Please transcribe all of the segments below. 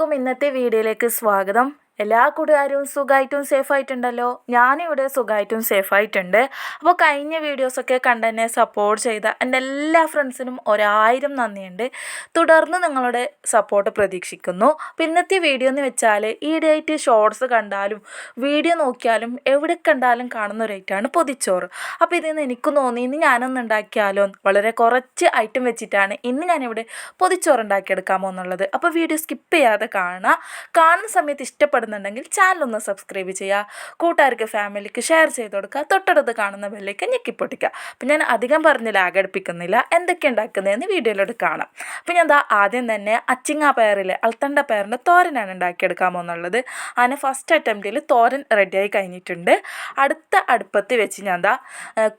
എല്ലാവർക്കും ഇന്നത്തെ വീഡിയോയിലേക്ക് സ്വാഗതം. എല്ലാ കൂട്ടുകാരും സുഖമായിട്ടും സേഫായിട്ടുണ്ടല്ലോ. ഞാനിവിടെ സുഖമായിട്ടും സേഫായിട്ടുണ്ട്. അപ്പോൾ കഴിഞ്ഞ വീഡിയോസൊക്കെ കണ്ടെന്നെ സപ്പോർട്ട് ചെയ്ത എന്റെ എല്ലാ ഫ്രണ്ട്സിനും ഒരായിരം നന്ദിയുണ്ട്. തുടർന്ന് നിങ്ങളുടെ സപ്പോർട്ട് പ്രതീക്ഷിക്കുന്നു. അപ്പോൾ ഇന്നത്തെ വീഡിയോ എന്ന് വെച്ചാൽ ഈയിടെയായിട്ട് ഷോർട്സ് കണ്ടാലും വീഡിയോ നോക്കിയാലും എവിടെ കണ്ടാലും കാണുന്ന ഒരു ഐറ്റമാണ് പൊതിച്ചോറ്. അപ്പോൾ ഇതിൽ നിന്ന് എനിക്ക് തോന്നി ഇന്ന് ഞാനൊന്ന് ഉണ്ടാക്കിയാലോ വളരെ കുറച്ച് ഐറ്റം വെച്ചിട്ടാണ് ഇന്ന് ഞാനിവിടെ പൊതിച്ചോറ് ഉണ്ടാക്കിയെടുക്കാമോ എന്നുള്ളത്. അപ്പോൾ വീഡിയോ സ്കിപ്പ് ചെയ്യാതെ കാണുക. കാണുന്ന സമയത്ത് ഇഷ്ടപ്പെടുന്നുണ്ടെങ്കിൽ ഒന്ന് സബ്സ്ക്രൈബ് ചെയ്യുക. കൂട്ടുകാർക്ക് ഫാമിലിക്ക് ഷെയർ ചെയ്ത് കൊടുക്കുക. തൊട്ടടുത്ത് കാണുന്ന ബെല്ലേക്ക് ഞെക്കിപ്പൊട്ടിക്കുക. അപ്പം ഞാൻ അധികം പറഞ്ഞ് ലാഗടിപ്പിക്കുന്നില്ല എന്തൊക്കെ ഉണ്ടാക്കുന്നതെന്ന് വീഡിയോയിലോട്ട് കാണാം. അപ്പം ഞാൻ എന്താ ആദ്യം തന്നെ അച്ചിങ്ങ പയറിലെ അൾത്തണ്ട പയറിന്റെ തോരനാണ് ഉണ്ടാക്കിയെടുക്കാൻ പോകുന്നുള്ളത്. അങ്ങനെ ഫസ്റ്റ് അറ്റംപ്റ്റിൽ തോരൻ റെഡിയായി കഴിഞ്ഞിട്ടുണ്ട്. അടുത്ത അടുപ്പത്ത് വെച്ച് ഞാൻ എന്താ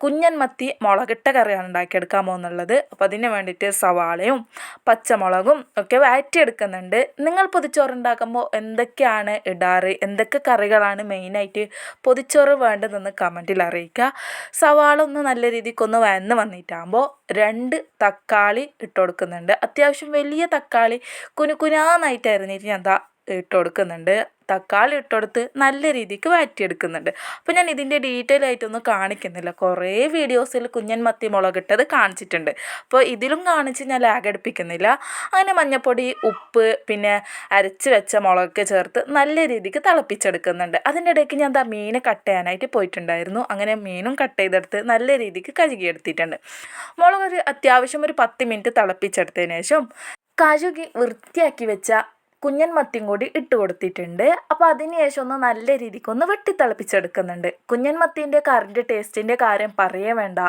കുഞ്ഞൻ മത്തി മുളകിട്ട കറിയാണ് ഉണ്ടാക്കിയെടുക്കാൻ പോകുന്നുള്ളത്. അപ്പോൾ അതിന് വേണ്ടിയിട്ട് സവാളയും പച്ചമുളകും ഒക്കെ വഴറ്റിയെടുക്കുന്നുണ്ട്. നിങ്ങൾ പൊതിച്ചോറുണ്ടാക്കുമ്പോൾ എന്തൊക്കെയാണ് ഇടാറ് എന്തൊക്കെ കറികളാണ് മെയിനായിട്ട് പൊതിച്ചോറ് വേണ്ടതെന്ന് കമന്റിൽ അറിയിക്കുക. സവാള ഒന്ന് നല്ല രീതിക്കൊന്ന് വന്ന് വന്നിട്ടാകുമ്പോൾ രണ്ട് തക്കാളി ഇട്ട് കൊടുക്കുന്നുണ്ട്. അത്യാവശ്യം വലിയ തക്കാളി കുനുകുനാന്നായിട്ട് അരിഞ്ഞിട്ട് ഞാൻ ദാ ഇട്ട് കൊടുക്കുന്നുണ്ട് തക്കാളി ഇട്ട് കൊടുത്ത് നല്ല രീതിക്ക് വഴറ്റിയെടുക്കുന്നുണ്ട്. അപ്പോൾ ഞാൻ ഇതിന്റെ ഡീറ്റെയിൽ ആയിട്ടൊന്നും കാണിക്കുന്നില്ല. കുറേ വീഡിയോസിൽ കുഞ്ഞൻ മത്തി മുളകിട്ടത് കാണിച്ചിട്ടുണ്ട്. അപ്പോൾ ഇതിലും കാണിച്ച് ഞാൻ ലാഗ് അടുപ്പിക്കുന്നില്ല അങ്ങനെ മഞ്ഞപ്പൊടി ഉപ്പ് പിന്നെ അരച്ച് വെച്ച മുളകൊക്കെ ചേർത്ത് നല്ല രീതിക്ക് തിളപ്പിച്ചെടുക്കുന്നുണ്ട്. അതിന്റെ ഇടയ്ക്ക് ഞാൻ എന്താ മീൻ കട്ട് ചെയ്യാനായിട്ട് പോയിട്ടുണ്ടായിരുന്നു. അങ്ങനെ മീനും കട്ട് ചെയ്തെടുത്ത് നല്ല രീതിക്ക് കഴുകിയെടുത്തിട്ടുണ്ട്. മുളക് ഒരു അത്യാവശ്യം ഒരു പത്ത് മിനിറ്റ് തിളപ്പിച്ചെടുത്തതിന് ശേഷം കഴുകി വൃത്തിയാക്കി വെച്ച കുഞ്ഞൻ മത്തിയും കൂടി ഇട്ട് കൊടുത്തിട്ടുണ്ട്. അപ്പോൾ അതിനുശേഷം ഒന്ന് നല്ല രീതിക്ക് ഒന്ന് വെട്ടി തിളപ്പിച്ചെടുക്കുന്നുണ്ട്. കുഞ്ഞൻ മത്തീന്റെ കറിന്റെ ടേസ്റ്റിന്റെ കാര്യം പറയേ വേണ്ട.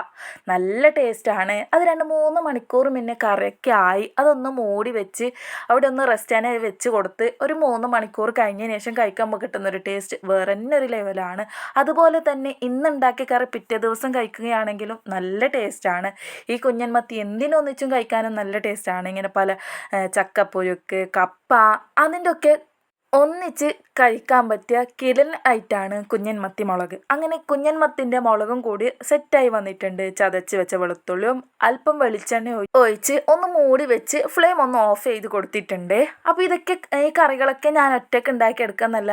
നല്ല ടേസ്റ്റാണ് അത് രണ്ട് മൂന്ന് മണിക്കൂർ മുന്നേ കറിയൊക്കെ ആയി. അതൊന്ന് മൂടി വെച്ച് അവിടെ ഒന്ന് റെസ്റ്റ് ആയി വെച്ച് കൊടുത്ത് ഒരു മൂന്ന് മണിക്കൂർ കഴിഞ്ഞതിന് ശേഷം കഴിക്കുമ്പോൾ കിട്ടുന്നൊരു ടേസ്റ്റ് വേറെ തന്നെ ഒരു ലെവലാണ് അതുപോലെ തന്നെ ഇന്നുണ്ടാക്കിയ കറി പിറ്റേ ദിവസം കഴിക്കുകയാണെങ്കിലും നല്ല ടേസ്റ്റാണ് ഈ കുഞ്ഞൻ മത്തി എന്തിനൊന്നിച്ചും കഴിക്കാനും നല്ല ടേസ്റ്റാണ് ഇങ്ങനെ പല ചക്കപ്പുഴുക്ക് കപ്പ അതിന്റെ ഒക്കെ ഒന്നിച്ച് കഴിക്കാൻ പറ്റിയ കിരൽ ആയിട്ടാണ് കുഞ്ഞൻ മത്തി മുളക്. അങ്ങനെ കുഞ്ഞൻ മത്തിന്റെ മുളകും കൂടി സെറ്റായി വന്നിട്ടുണ്ട്. ചതച്ച് വെച്ച വെളുത്തുള്ളിയും അല്പം വെളിച്ചെണ്ണ ഒഴിച്ച് ഒന്ന് മൂടി വെച്ച് ഫ്ലെയിം ഒന്ന് ഓഫ് ചെയ്ത് കൊടുത്തിട്ടുണ്ട്. അപ്പോൾ ഇതൊക്കെ ഈ കറികളൊക്കെ ഞാൻ ഒറ്റയ്ക്ക് ഉണ്ടാക്കി എടുക്കുന്നല്ല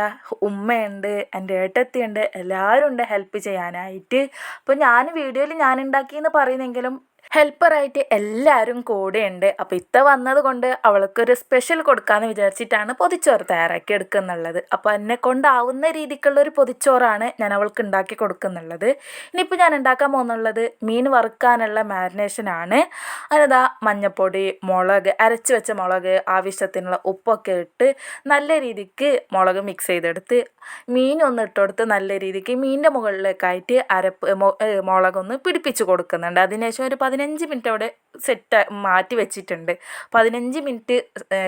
ഉമ്മയുണ്ട് എന്റെ ഏട്ടത്തിയുണ്ട് എല്ലാവരും ഉണ്ട് ഹെൽപ്പ് ചെയ്യാനായിട്ട്. അപ്പോൾ ഞാൻ വീഡിയോയിൽ ഞാൻ ഉണ്ടാക്കിയെന്ന് പറയുന്നെങ്കിലും ഹെൽപ്പറായിട്ട് എല്ലാവരും കൂടെയുണ്ട്. അപ്പോൾ ഇത്ത വന്നത് കൊണ്ട് അവൾക്കൊരു സ്പെഷ്യൽ കൊടുക്കാമെന്ന് വിചാരിച്ചിട്ടാണ് പൊതിച്ചോറ് തയ്യാറാക്കി എടുക്കുന്നുള്ളത്. അപ്പോൾ എന്നെ കൊണ്ടാവുന്ന രീതിക്കുള്ള ഒരു പൊതിച്ചോറാണ് ഞാൻ അവൾക്ക് ഉണ്ടാക്കി കൊടുക്കുന്നുള്ളത്. ഇനിയിപ്പോൾ ഞാൻ ഉണ്ടാക്കാൻ പോകുന്നുള്ളത് മീൻ വറുക്കാനുള്ള മാരിനേഷനാണ്. അതിനതാ മഞ്ഞപ്പൊടി മുളക് അരച്ച് വെച്ച മുളക് ആവശ്യത്തിനുള്ള ഉപ്പൊക്കെ ഇട്ട് നല്ല രീതിക്ക് മുളക് മിക്സ് ചെയ്തെടുത്ത് മീനൊന്ന് ഇട്ടുകൊടുത്ത് നല്ല രീതിക്ക് മീനിന്റെ മുകളിലേക്കായിട്ട് അരപ്പ് മുളകൊന്ന് പിടിപ്പിച്ച് കൊടുക്കുന്നുണ്ട്. അതിനുശേഷം ഒരു പതിനഞ്ച് മിനിറ്റ് അവിടെ സെറ്റ് മാറ്റി വെച്ചിട്ടുണ്ട്. പതിനഞ്ച് മിനിറ്റ്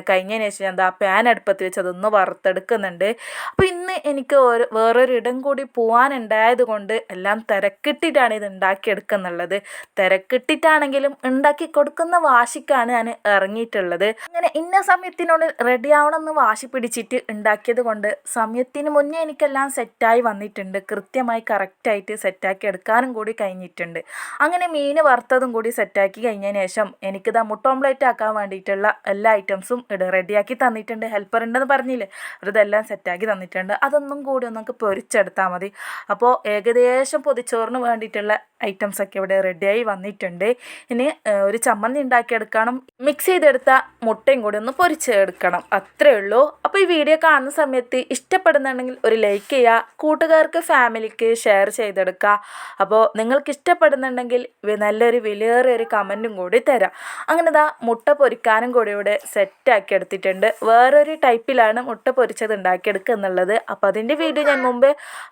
കഴിഞ്ഞതിന് ശേഷം എന്താ പാൻ അടുപ്പത്ത് വെച്ച് അതൊന്ന് വറുത്തെടുക്കുന്നുണ്ട്. അപ്പോൾ ഇന്ന് എനിക്ക് ഒരു വേറൊരു ഇടം കൂടി പോകാനുണ്ടായത് കൊണ്ട് എല്ലാം തിരക്കിട്ടിട്ടാണ് ഇത് ഉണ്ടാക്കിയെടുക്കുന്നുള്ളത്. തിരക്കിട്ടിട്ടാണെങ്കിലും ഉണ്ടാക്കി കൊടുക്കുന്ന വാശിക്കാണ് ഞാൻ ഇറങ്ങിയിട്ടുള്ളത്. അങ്ങനെ ഇന്ന സമയത്തിനോട് റെഡി ആവണമെന്ന് വാശി പിടിച്ചിട്ട് ഉണ്ടാക്കിയത് കൊണ്ട് സമയത്തിന് മുന്നേ എനിക്കെല്ലാം സെറ്റായി വന്നിട്ടുണ്ട്. കൃത്യമായി കറക്റ്റായിട്ട് സെറ്റാക്കി എടുക്കാനും കൂടി കഴിഞ്ഞിട്ടുണ്ട്. അങ്ങനെ മീൻ വറുത്തതും കൂടി സെറ്റാക്കി കഴിഞ്ഞതിന് ശേഷം എനിക്കിതാ മുട്ട ഓംലേറ്റ് ആക്കാൻ വേണ്ടിയിട്ടുള്ള എല്ലാ ഐറ്റംസും ഇട റെഡിയാക്കി തന്നിട്ടുണ്ട്. ഹെൽപ്പർ ഉണ്ടെന്ന് പറഞ്ഞില്ലേ? ഇതെല്ലാം സെറ്റാക്കി തന്നിട്ടുണ്ട്. അതൊന്നും കൂടി നമുക്ക് പൊരിച്ചെടുത്താൽ മതി. അപ്പോൾ ഏകദേശം പൊതിച്ചോറിന് വേണ്ടിയിട്ടുള്ള ഐറ്റംസ് ഒക്കെ ഇവിടെ റെഡിയായി വന്നിട്ടുണ്ട്. ഇനി ഒരു ചമ്മന്തി ഉണ്ടാക്കിയെടുക്കണം. മിക്സ് ചെയ്തെടുത്ത മുട്ടയും കൂടി ഒന്ന് പൊരിച്ചെടുക്കണം. അത്രേ ഉള്ളൂ. അപ്പോൾ ഈ വീഡിയോ കാണുന്ന സമയത്ത് ഇഷ്ടപ്പെടുന്നുണ്ടെങ്കിൽ ഒരു ലൈക്ക് ചെയ്യുക കൂട്ടുകാർക്ക് ഫാമിലിക്ക് ഷെയർ ചെയ്തെടുക്കുക അപ്പോൾ നിങ്ങൾക്ക് ഇഷ്ടപ്പെടുന്നുണ്ടെങ്കിൽ നല്ലൊരു വിലയേറിയ ഒരു കമന്റും കൂടി തരാം. അങ്ങനെ ദാ മുട്ട പൊരിക്കാനും കൂടി ഇവിടെ സെറ്റാക്കി എടുത്തിട്ടുണ്ട്. വേറൊരു ടൈപ്പിലാണ് മുട്ട പൊരിച്ചത് ഉണ്ടാക്കിയെടുക്കുക എന്നുള്ളത്. അപ്പോൾ അതിന്റെ വീഡിയോ ഞാൻ മുമ്പേ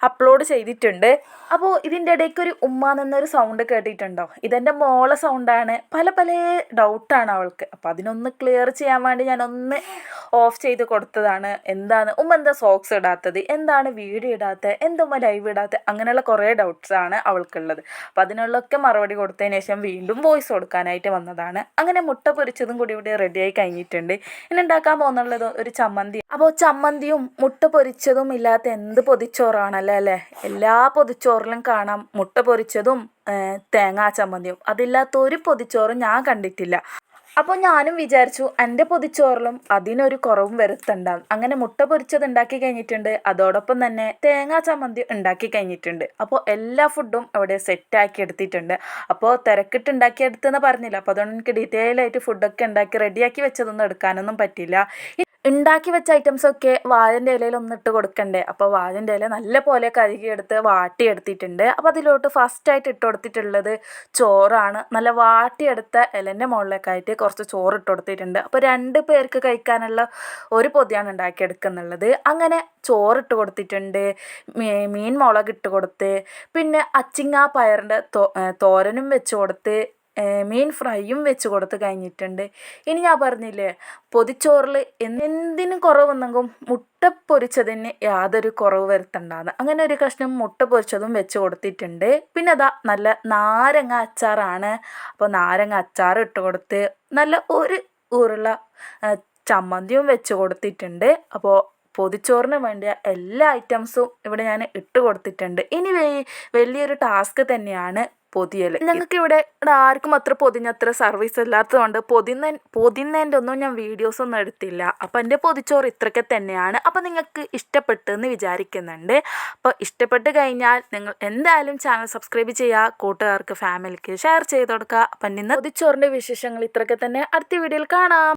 അപ്ലോഡ് ചെയ്തിട്ടുണ്ട്. അപ്പോൾ ഇതിന്റെ ഇടയ്ക്ക് ഒരു ഉമ്മ എന്നൊരു സൗണ്ട് കേട്ടിട്ടുണ്ടോ? ഇതെന്റെ മോളെ സൗണ്ടാണ് പല പല ഡൗട്ടാണ് അവൾക്ക്. അപ്പോൾ അതിനൊന്ന് ക്ലിയർ ചെയ്യാൻ വേണ്ടി ഞാൻ ഒന്ന് ഓഫ് ചെയ്ത് കൊടുത്തതാണ്. എന്താണ്? ഉമ്മ എന്താ സോക്സ് ഇടാത്തത്? എന്താണ് വീഡിയോ ഇടാത്തത്? എന്തുമ്മ ലൈവ് ഇടാത്തത്? അങ്ങനെയുള്ള കുറേ ഡൗട്ട്സാണ് അവൾക്കുള്ളത്. അപ്പോൾ അതിനുള്ളൊക്കെ മറുപടി കൊടുത്തതിന് ശേഷം വീണ്ടും വോയിസ് കൊടുക്കാനായിട്ട് വന്നതാണ്. അങ്ങനെ മുട്ട പൊരിച്ചതും കൂടി ഇവിടെ റെഡിയായി കഴിഞ്ഞിട്ടുണ്ട്. ഇനി ഉണ്ടാക്കാൻ പോകുന്നുള്ളത് ഒരു ചമ്മന്തി. അപ്പോൾ ചമ്മന്തിയും മുട്ട പൊരിച്ചതും ഇല്ലാത്ത എന്ത് പൊതിച്ചോറാണല്ലേ? അല്ലേ? എല്ലാ പൊതിച്ചോറിലും കാണാം മുട്ട പൊരിച്ചതും തേങ്ങാ ചമ്മന്തിയും. അതില്ലാത്ത ഒരു പൊതിച്ചോറും ഞാൻ കണ്ടിട്ടില്ല. അപ്പോൾ ഞാനും വിചാരിച്ചു എന്റെ പൊതിച്ചോറിലും അതിനൊരു കുറവും വരുത്തണ്ട. അങ്ങനെ മുട്ട പൊരിച്ചത് ഉണ്ടാക്കി കഴിഞ്ഞിട്ടുണ്ട്. അതോടൊപ്പം തന്നെ തേങ്ങാ ചമ്മന്തി ഉണ്ടാക്കി കഴിഞ്ഞിട്ടുണ്ട്. അപ്പോൾ എല്ലാ ഫുഡും അവിടെ സെറ്റാക്കി എടുത്തിട്ടുണ്ട്. അപ്പോൾ തിരക്കിട്ട് ഉണ്ടാക്കിയെടുത്തെന്ന് പറഞ്ഞില്ല. അപ്പോൾ അതുകൊണ്ട് എനിക്ക് ഡീറ്റെയിൽ ആയിട്ട് ഫുഡൊക്കെ ഉണ്ടാക്കി റെഡിയാക്കി വെച്ചതൊന്നും എടുക്കാനൊന്നും പറ്റില്ല ഉണ്ടാക്കി വെച്ച ഐറ്റംസ് ഒക്കെ വാഴന്റെ ഇലയിൽ ഒന്നിട്ട് കൊടുക്കണ്ടേ? അപ്പോൾ വാഴന്റെ ഇല നല്ല പോലെ കഴുകിയെടുത്ത് വാട്ടിയെടുത്തിട്ടുണ്ട്. അപ്പോൾ അതിലോട്ട് ഫസ്റ്റായിട്ട് ഇട്ട് കൊടുത്തിട്ടുള്ളത് ചോറാണ്. നല്ല വാട്ടിയെടുത്ത ഇലന്റെ മുകളിലേക്കായിട്ട് കുറച്ച് ചോറ് ഇട്ട് കൊടുത്തിട്ടുണ്ട്. അപ്പോൾ രണ്ട് പേർക്ക് കഴിക്കാനുള്ള ഒരു പൊതിയാണ് ഉണ്ടാക്കിയെടുക്കുന്നുള്ളത് അങ്ങനെ ചോറിട്ട് കൊടുത്തിട്ടുണ്ട് മീൻ മുളക് ഇട്ട് കൊടുത്ത് പിന്നെ അച്ചിങ്ങ പയറിന്റെ തോരനും വെച്ച് കൊടുത്ത് മീൻ ഫ്രൈയും വെച്ച് കൊടുത്ത് കഴിഞ്ഞിട്ടുണ്ട്. ഇനി ഞാൻ പറഞ്ഞില്ലേ പൊതിച്ചോറിൽ എന്തിനും കുറവ് വന്നെങ്കിലും മുട്ട പൊരിച്ചതിന് യാതൊരു കുറവ് വരുത്തണ്ടാന്ന്. അങ്ങനെ ഒരു കഷ്ണം മുട്ട പൊരിച്ചതും വെച്ച് കൊടുത്തിട്ടുണ്ട്. പിന്നെ അതാ നല്ല നാരങ്ങ അച്ചാറാണ്. അപ്പോൾ നാരങ്ങ അച്ചാർ ഇട്ട് കൊടുത്ത് നല്ല ഒരു ഉരുള ചമ്മന്തിയും വെച്ച് കൊടുത്തിട്ടുണ്ട്. അപ്പോൾ പൊതിച്ചോറിന് വേണ്ടിയ എല്ലാ ഐറ്റംസും ഇവിടെ ഞാൻ ഇട്ട് കൊടുത്തിട്ടുണ്ട്. ഇനി വലിയൊരു ടാസ്ക് തന്നെയാണ് പൊതിയൽ ഞങ്ങൾക്ക് ഇവിടെ ആർക്കും അത്ര പൊതിഞ്ഞത്ര സർവീസ് ഇല്ലാത്തതുകൊണ്ട് പൊതിന്ന പൊതിന്നതിന്റെ ഒന്നും ഞാൻ വീഡിയോസ് ഒന്നും എടുത്തില്ല. അപ്പോൾ എന്റെ പൊതിച്ചോറ് ഇത്രയൊക്കെ തന്നെയാണ്. അപ്പോൾ നിങ്ങൾക്ക് ഇഷ്ടപ്പെട്ടു എന്ന് വിചാരിക്കുന്നുണ്ട്. അപ്പോൾ ഇഷ്ടപ്പെട്ട് കഴിഞ്ഞാൽ നിങ്ങൾ എന്തായാലും ചാനൽ സബ്സ്ക്രൈബ് ചെയ്യുക. കൂട്ടുകാർക്ക് ഫാമിലിക്ക് ഷെയർ ചെയ്ത് കൊടുക്കുക. അപ്പം ഇന്ന് പൊതിച്ചോറിന്റെ വിശേഷങ്ങൾ ഇത്രയൊക്കെ തന്നെ. അടുത്ത വീഡിയോയിൽ കാണാം.